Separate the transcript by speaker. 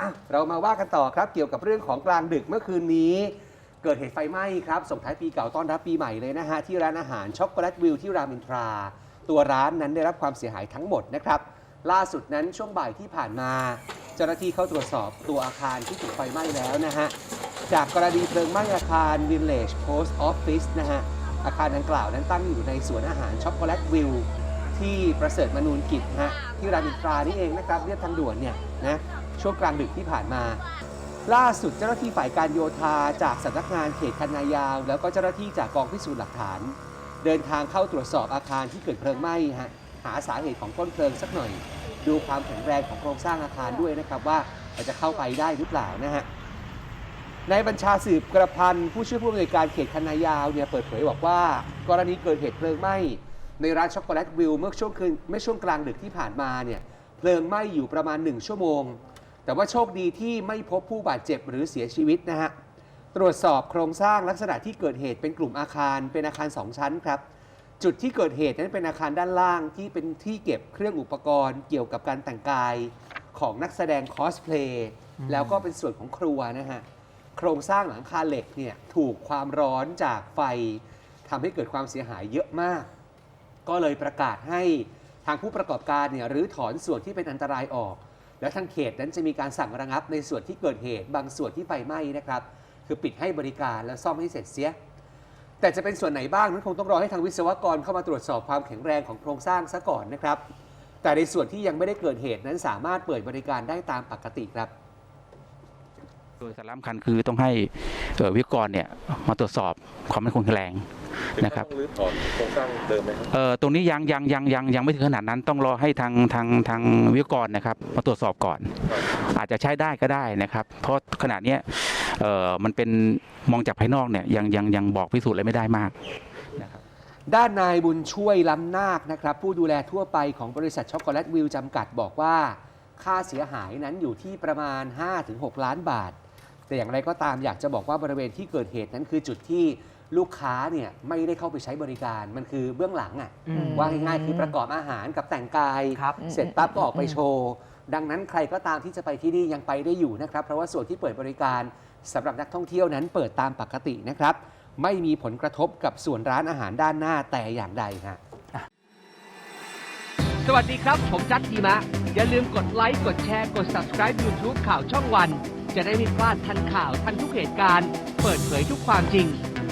Speaker 1: อะเรามาว่ากันต่อครับเกี่ยวกับเรื่องของกลางดึกเมื่อคืนนี้ เกิดเหตุไฟไหม้ครับส่งท้ายปีเก่าต้อนรับปีใหม่เลยนะฮะที่ร้านอาหารช็อกโกแลตวิวที่รามอินทรา ตัวร้านนั้นได้รับความเสียหายทั้งหมดนะครับล่าสุดนั้นช่วงบ่ายที่ผ่านมา เจ้าหน้าที่เข้าตรวจสอบตัวอาคารที่ถูกไฟไหม้แล้วนะฮะจากกรณีเพลิงไหม้อาคาร Village Post Office นะฮะอาคารดังกล่าวนั้นตั้งอยู่ในสวนอาหารช็อกโกแลตวิว ที่ประเสริฐมนูนกิจฮะที่รามอินทรานี่เองนะครับเรียบทางด่วนเนี่ยนะช่วงกลางดึกที่ผ่านมา ล่าสุดเจ้าหน้าที่ฝ่ายการโยธาจากสำนักงานเขตคันนายาว แล้วก็เจ้าหน้าที่จากกองพิสูจน์หลักฐาน เดินทางเข้าตรวจสอบอาคารที่เกิดเพลิงไหม้ฮะหาสาเหตุของต้นเพลิงสักหน่อย ดูความแข็งแรงของโครงสร้างอาคารด้วยนะครับว่าจะเข้าไปได้หรือเปล่านะฮะในบัญชาสืบกระพันผู้ช่วยผู้อำนวยการเขตคันนายาวเนี่ยเปิดเผยบอกว่า กรณีเกิดเหตุเพลิงไหม้ ในร้านช็อกโกแลตวิวเมื่อช่วงคืนเมื่อช่วงกลางดึกที่ผ่านมาเนี่ยเพลิงไหม้อยู่ประมาณ 1 ชั่วโมง แต่ว่าโชคดีที่ไม่พบผู้บาดเจ็บหรือเสียชีวิตนะฮะตรวจสอบโครงสร้างลักษณะที่เกิดเหตุเป็นกลุ่มอาคารเป็นอาคาร 2 ชั้นครับ จุดที่เกิดเหตุนั้นเป็นอาคารด้านล่างที่เป็นที่เก็บเครื่องอุปกรณ์เกี่ยวกับการแต่งกายของนักแสดงคอสเพลย์แล้วก็เป็นส่วนของครัวนะฮะโครงสร้างหลังคาเหล็กเนี่ยถูกความร้อนจากไฟทำให้เกิดความเสียหายเยอะมาก ก็เลยประกาศให้ทางผู้ประกอบการเนี่ยรื้อถอนส่วนที่เป็นอันตรายออก แล้วทางเขตนั้นจะมีการสั่งระงับในส่วนที่เกิดเหตุ บางส่วนที่ไฟไหม้นะครับ คือปิดให้บริการแล้วซ่อมให้เสร็จเสีย แต่จะเป็นส่วนไหนบ้างนั้นคงต้องรอให้ทางวิศวกรเข้ามาตรวจสอบความแข็งแรงของโครงสร้างซะก่อนนะครับ แต่ในส่วนที่ยังไม่ได้เกิดเหตุนั้นสามารถเปิดบริการได้ตามปกติครับ
Speaker 2: โดยสาระสำคัญคือต้องให้วิศวกรเนี่ยมาตรวจสอบความมั่นคงแข็งแรง นะครับ
Speaker 3: ต้องรื้อถอนโครงสร้างเดิมไหมครับ
Speaker 2: เอ่อตรงนี้ยังยังยังยังยังไม่ถึงขนาดนั้นต้องรอให้ทางทางทางวิศวกรนะครับมาตรวจสอบก่อน อาจจะใช้ได้ก็ได้นะครับ เพราะขณะเนี้ยเอ่อมันเป็นมองจากภายนอกเนี่ยยังยังยังบอกพิสูจน์อะไรไม่ได้มากนะครับ
Speaker 1: ด้านนายบุญช่วยล้ำนาคนะครับ ผู้ดูแลทั่วไปของบริษัทช็อกโกแลตวิวจำกัดบอกว่า ค่าเสียหายนั้นอยู่ที่ประมาณ 5-6 ล้านบาท แต่อย่างไรก็ตามอยากจะบอกว่าบริเวณที่เกิดเหตุนั้นคือจุดที่ ลูกค้าเนี่ยไม่ได้เข้าไปใช้บริการมันคือเบื้องหลังอะ
Speaker 4: อืม
Speaker 1: ว่าง่ายๆคือประกอบอาหารกับแต่งกาย
Speaker 4: ครับ
Speaker 1: เสร็จปั๊บก็ออกไปโชว์ ดังนั้นใครก็ตามที่จะไปที่นี่ยังไปได้อยู่นะครับ เพราะว่าส่วนที่เปิดบริการสำหรับนักท่องเที่ยวนั้นเปิดตามปกตินะครับ ไม่มีผลกระทบกับส่วนร้านอาหารด้านหน้าแต่อย่างใดฮะ
Speaker 5: สวัสดีครับ ผมจัดทีมะ อย่าลืมกดไลค์ กดแชร์ กด subscribe YouTube ข่าวช่องวัน จะได้ไม่พลาดทันข่าวทันทุกเหตุการณ์ เปิดเผยทุกความจริง